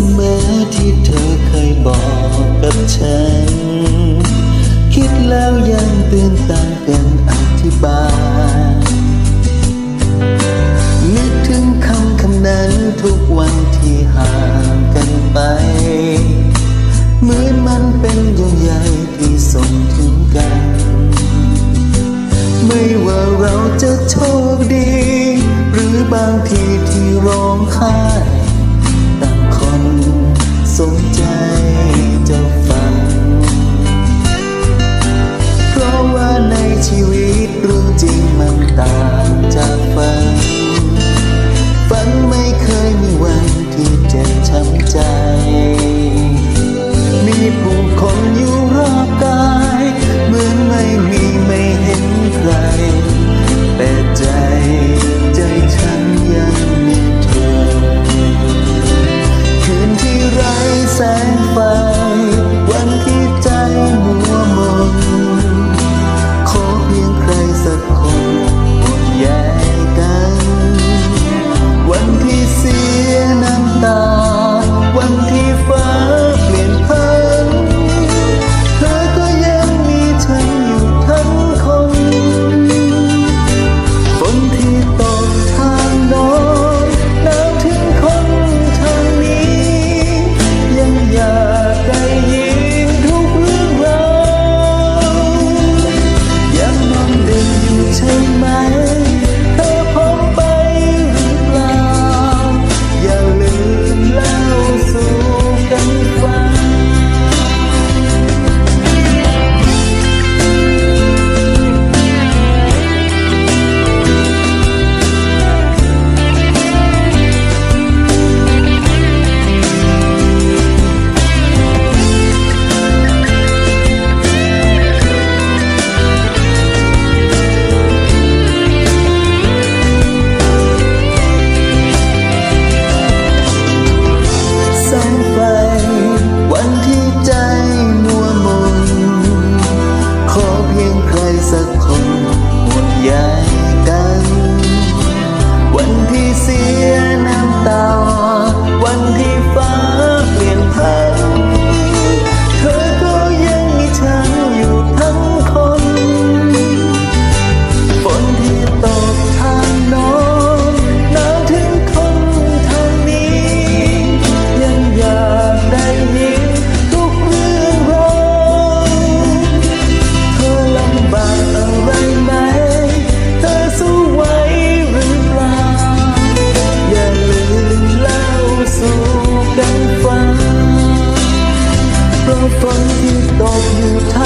สมอที่เธอเคยบอกกับฉัน คิดแล้วยังตื่นตันเป็นอธิบาย นึกถึงคำคำนั้นทุกวันที่ห่างกันไป เหมือนมันเป็นยงใหญ่ที่ส่งถึงกัน ไม่ว่าเราจะโชคดี หรือบางทีที่ร้องไห้ สมใจจะฟังเพราะว่าในชีวิตเรื่องจริงมันต่างจากฝัน ฝันไม่เคย lupa ฝนที่ตกอยู่ท่า